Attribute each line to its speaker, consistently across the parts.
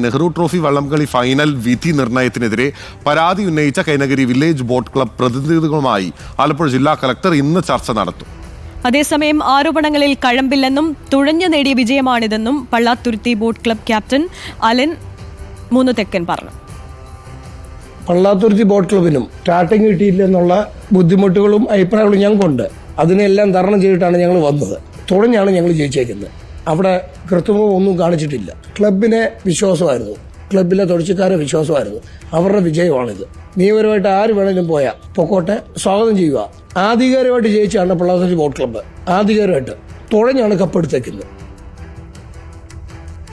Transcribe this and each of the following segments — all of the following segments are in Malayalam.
Speaker 1: നെഹ്റു ട്രോഫി വള്ളംകളി ഫൈനൽ വിധി നിർണയത്തിനെതിരെ പരാതി ഉന്നയിച്ച കൈനഗിരി വില്ലേജ് ബോട്ട് ക്ലബ് പ്രതിനിധികളുമായി ആലപ്പുഴ ജില്ലാ കളക്ടർ ഇന്ന് ചർച്ച നടത്തും.
Speaker 2: അതേസമയം ആരോപണങ്ങളിൽ കഴമ്പില്ലെന്നും തുഴഞ്ഞു നേടിയ വിജയമാണിതെന്നും Pallathuruthy boat club captain Alan Moonnu Thekkan പറഞ്ഞു
Speaker 3: പള്ളാത്തുരുത്തി ബോട്ട് ക്ലബിനും സ്റ്റാർട്ടിങ് കിട്ടിയില്ലെന്നുള്ള ബുദ്ധിമുട്ടുകളും അഭിപ്രായങ്ങളും ഞങ്ങൾക്കുണ്ട്. അതിനെല്ലാം തരണം ചെയ്തിട്ടാണ് ഞങ്ങൾ വന്നത്. തുഴഞ്ഞാണ് ഞങ്ങൾ ജയിച്ചേക്കുന്നത്. അവിടെ കൃത്രിമം ഒന്നും കാണിച്ചിട്ടില്ല. ക്ലബിനെ വിശ്വാസമായിരുന്നു. ക്ലബിലെ തൊഴിച്ചിക്കാരെ വിശ്വാസമായിരുന്നു. അവരുടെ വിജയമാണിത്. നിയമപരമായിട്ട് ആര് വേണേലും പോയാൽ പൊക്കോട്ടെ സ്വാഗതം ചെയ്യുക. ആധികാരികമായിട്ട് ജയിച്ചാണ് പള്ളാത്തുരുത്തി ബോട്ട് ക്ലബ്ബ്. ആധികാരികമായിട്ട് തുഴഞ്ഞാണ് കപ്പെടുത്തേക്കുന്നത്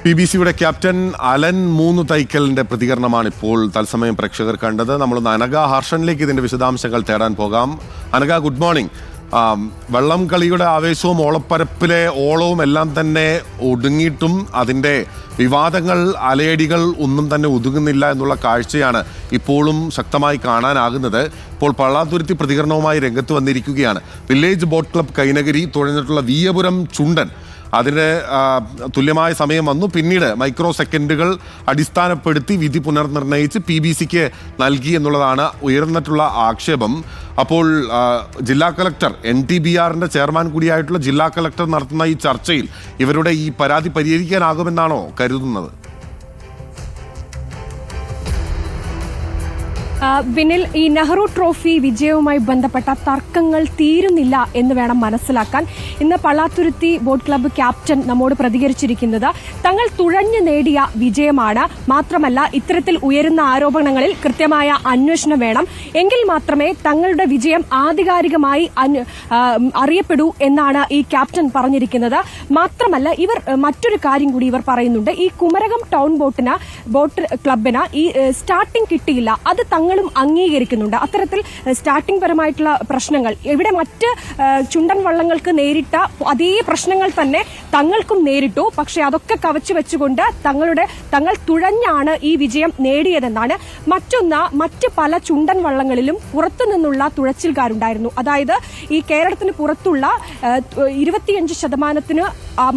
Speaker 1: പി ബി സിയുടെ ക്യാപ്റ്റൻ അലൻ മൂന്ന് തൈക്കലിന്റെ പ്രതികരണമാണ് ഇപ്പോൾ തത്സമയം പ്രേക്ഷകർ കണ്ടത്. നമ്മൾ അനഘ ഹർഷനിലേക്ക് ഇതിന്റെ വിശദാംശങ്ങൾ തേടാൻ പോകാം. Anagha good morning. വള്ളം കളിയുടെ ആവേശവും ഓളപ്പരപ്പിലെ ഓളവും എല്ലാം തന്നെ ഒടുങ്ങിയിട്ടും അതിന്റെ വിവാദങ്ങൾ അലയടികൾ ഒന്നും തന്നെ ഒതുങ്ങുന്നില്ല എന്നുള്ള കാഴ്ചയാണ് ഇപ്പോഴും ശക്തമായി കാണാനാകുന്നത്. ഇപ്പോൾ പള്ളാതുരുത്തി പ്രതികരണവുമായി രംഗത്ത് വന്നിരിക്കുകയാണ്. വില്ലേജ് ബോട്ട് ക്ലബ് കൈനഗിരി തുഴഞ്ഞിട്ടുള്ള വീയപുരം ചുണ്ടൻ. അതിന് തുല്യമായ സമയം വന്നു. പിന്നീട് മൈക്രോ സെക്കൻഡുകൾ അടിസ്ഥാനപ്പെടുത്തി വിധി പുനർനിർണയിച്ച് പി ബി സിക്ക് നൽകി എന്നുള്ളതാണ് ഉയർന്നിട്ടുള്ള ആക്ഷേപം. അപ്പോൾ ജില്ലാ കളക്ടർ എൻ ടി ബി ആറിന്റെ ചെയർമാൻ കൂടിയായിട്ടുള്ള ജില്ലാ കളക്ടർ നടത്തുന്ന ഈ ചർച്ചയിൽ ഇവരുടെ ഈ പരാതി പരിഹരിക്കാനാകുമെന്നാണോ കരുതുന്നത്?
Speaker 4: വിനിൽ ഈ നെഹ്റു ട്രോഫി വിജയവുമായി ബന്ധപ്പെട്ട തർക്കങ്ങൾ തീരുന്നില്ല എന്ന് വേണം മനസ്സിലാക്കാൻ. ഇന്ന് പള്ളാത്തുരുത്തി ബോട്ട് ക്ലബ്ബ് ക്യാപ്റ്റൻ നമ്മോട് പ്രതികരിച്ചിരിക്കുന്നത് തങ്ങൾ തുഴഞ്ഞു നേടിയ വിജയമാണ്. മാത്രമല്ല ഇത്തരത്തിൽ ഉയരുന്ന ആരോപണങ്ങളിൽ കൃത്യമായ അന്വേഷണം വേണം. എങ്കിൽ മാത്രമേ തങ്ങളുടെ വിജയം ആധികാരികമായി അറിയപ്പെടൂ എന്നാണ് ഈ ക്യാപ്റ്റൻ പറഞ്ഞിരിക്കുന്നത്. മാത്രമല്ല ഇവർ മറ്റൊരു കാര്യം കൂടി ഇവർ പറയുന്നുണ്ട്. ഈ കുമരകം ടൗൺ ബോട്ടിന് ബോട്ട് ക്ലബിന് ഈ സ്റ്റാർട്ടിംഗ് കിട്ടിയില്ല. അത് തങ്ങളും അംഗീകരിക്കുന്നുണ്ട്. അത്തരത്തിൽ സ്റ്റാർട്ടിംഗ് പരമായിട്ടുള്ള പ്രശ്നങ്ങൾ ഇവിടെ മറ്റ് ചുണ്ടൻ വള്ളങ്ങൾക്ക് നേരിട്ട അതേ പ്രശ്നങ്ങൾ തന്നെ തങ്ങൾക്കും നേരിട്ടു. പക്ഷെ അതൊക്കെ കവച്ചു വെച്ചുകൊണ്ട് തങ്ങളുടെ തങ്ങൾ തുഴഞ്ഞാണ് ഈ വിജയം നേടിയതെന്നാണ്. മറ്റൊന്ന് മറ്റ് പല ചുണ്ടൻ വള്ളങ്ങളിലും പുറത്തു നിന്നുള്ള തുഴച്ചിൽക്കാരുണ്ടായിരുന്നു. അതായത് ഈ കേരളത്തിന് പുറത്തുള്ള ഇരുപത്തിയഞ്ച് ശതമാനത്തിന്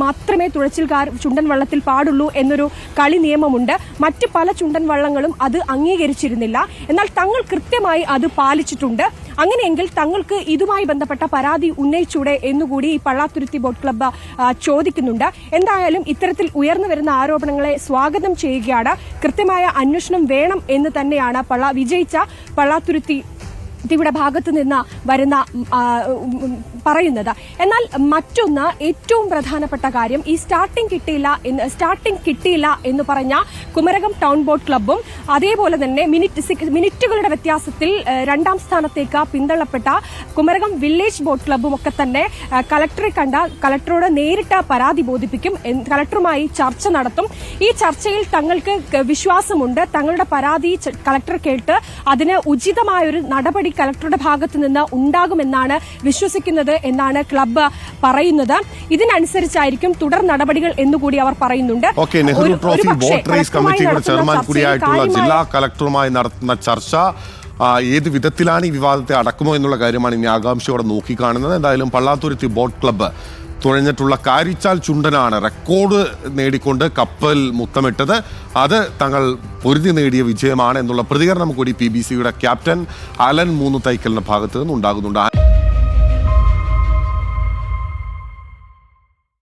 Speaker 4: മാത്രമേ തുഴച്ചിൽക്കാർ ചുണ്ടൻ വള്ളത്തിൽ പാടുള്ളൂ എന്നൊരു കളി നിയമമുണ്ട്. മറ്റ് പല ചുണ്ടൻ വള്ളങ്ങളും അത് അംഗീകരിച്ചിരുന്നില്ല. എന്നാൽ തങ്ങൾ കൃത്യമായി അത് പാലിച്ചിട്ടുണ്ട്. അങ്ങനെയെങ്കിൽ തങ്ങൾക്ക് ഇതുമായി ബന്ധപ്പെട്ട പരാതി ഉന്നയിച്ചൂടെ എന്നുകൂടി ഈ പള്ളാത്തുരുത്തി ബോട്ട് ക്ലബ്ബ് ചോദിക്കുന്നുണ്ട്. എന്തായാലും ഇത്തരത്തിൽ ഉയർന്നു വരുന്ന ആരോപണങ്ങളെ സ്വാഗതം ചെയ്യുകയാണ്. കൃത്യമായ അന്വേഷണം വേണം എന്ന് തന്നെയാണ് പള്ള വിജയിച്ച പള്ളാത്തുരുത്തി ഇതിവിടെ ഭാഗത്ത് നിന്ന് വരുന്ന പറയുന്നത്. എന്നാൽ മറ്റൊന്ന് ഏറ്റവും പ്രധാനപ്പെട്ട കാര്യം ഈ സ്റ്റാർട്ടിംഗ് കിട്ടിയില്ല എന്ന് സ്റ്റാർട്ടിംഗ് കിട്ടിയില്ല എന്ന് പറഞ്ഞ കുമരകം ടൗൺ ബോട്ട് ക്ലബ്ബും അതേപോലെ തന്നെ മിനിറ്റ് മിനിറ്റുകളുടെ വ്യത്യാസത്തിൽ രണ്ടാം സ്ഥാനത്തേക്ക് പിന്തള്ളപ്പെട്ട കുമരകം വില്ലേജ് ബോട്ട് ക്ലബ്ബും ഒക്കെ തന്നെ കലക്ടറെ കണ്ട കളക്ടറോട് നേരിട്ട് പരാതി ബോധിപ്പിക്കും കളക്ടറുമായി ചർച്ച നടത്തും. ഈ ചർച്ചയിൽ തങ്ങൾക്ക് വിശ്വാസമുണ്ട്. തങ്ങളുടെ പരാതി കളക്ടർ കേട്ട് അതിന് ഉചിതമായൊരു നടപടി കളക്ടറുടെ ഭാഗത്തു നിന്ന് ഉണ്ടാകുമെന്നാണ് വിശ്വസിക്കുന്നത് എന്നാണ് ക്ലബ്ബ് പറയുന്നത്. ഇതിനനുസരിച്ചായിരിക്കും തുടർ നടപടികൾ എന്നുകൂടി അവർ പറയുന്നുണ്ട്.
Speaker 1: നെഹ്റു ട്രോഫി ബോട്ട് റേസ് കമ്മിറ്റിയുടെ ചെയർമാൻ കൂടിയായിട്ടുള്ള ജില്ലാ കളക്ടറുമായി നടത്തുന്ന ചർച്ച ഏത് വിധത്തിലാണ് ഈ വിവാദത്തെ അടക്കുമോ എന്നുള്ള കാര്യമാണ് ഇനി ആകാംക്ഷയോടെ നോക്കിക്കാണുന്നത്. എന്തായാലും പള്ളാത്തുരുത്തി ബോട്ട് ക്ലബ്ബ് തുഴഞ്ഞിട്ടുള്ള കാരിച്ചാൽ ചുണ്ടനാണ്. റെക്കോർഡ് നേടിക്കൊണ്ട് കപ്പൽ മുത്തമിട്ടത്. അത് തങ്ങൾ പൊരുതി നേടിയ വിജയമാണ് എന്നുള്ള പ്രതികരണം കൂടി പി ബി സിയുടെ ക്യാപ്റ്റൻ അലൻ മൂന്ന് തൈക്കലിന്റെ ഭാഗത്തു നിന്ന് ഉണ്ടാകുന്നുണ്ട്